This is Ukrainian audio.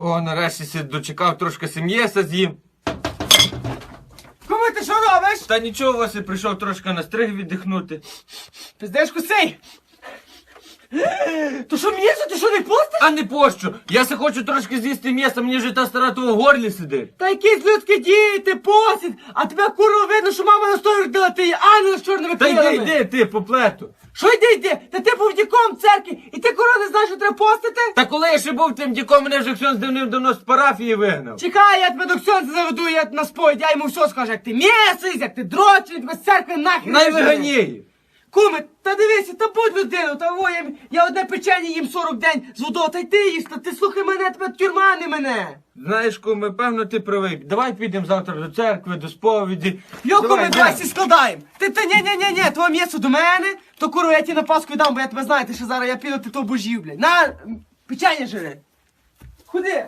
О, нарешті се дочекав трошки сім'єса з'їм. Куми, ти що робиш? Та нічого, Вася прийшов трошки на стриг віддихнути. Пиздеш кусей? То що м'єсо, ти що не пустиш? А не пощо. Я се хочу трошки з'їсти м'яса, мені вже та стара того горлі сидить. Та якісь людські дії, ти посід, а тебе курва ти є ангел з чорними Та крилами. йди, йди, ти по плету. Що йди, йди? Та ти був діком в церкві, і ти корони не знаєш, що треба постити? Та коли я ще був тим діком, мене вже здивнив до нас з парафії вигнав. Чекай, я тебе до ксьонця заведу, я на сповідь, я йому все скажу, як ти м'єсись, як ти дрочиш, тебе з церкви нахер. Най вижене. виганіє. Куме, та дивися, та будь людину, та во, я, я одне печення їм 40 день з водою, та й ти їсть, та ти слухай мене, тебе тюрма, не мене. Знаєш, куме, певно, ти правий. Давай підемо завтра до церкви, до сповіді. Йо, куме, йдемо. давай всі складаємо. Ти, та ні, ні, ні, ні, твоє м'ясо до мене, то куру я ті на Пасху дам, бо я тебе знаю, ти ще зараз я піду, ти то божів, блядь. На, печення жири. Худи.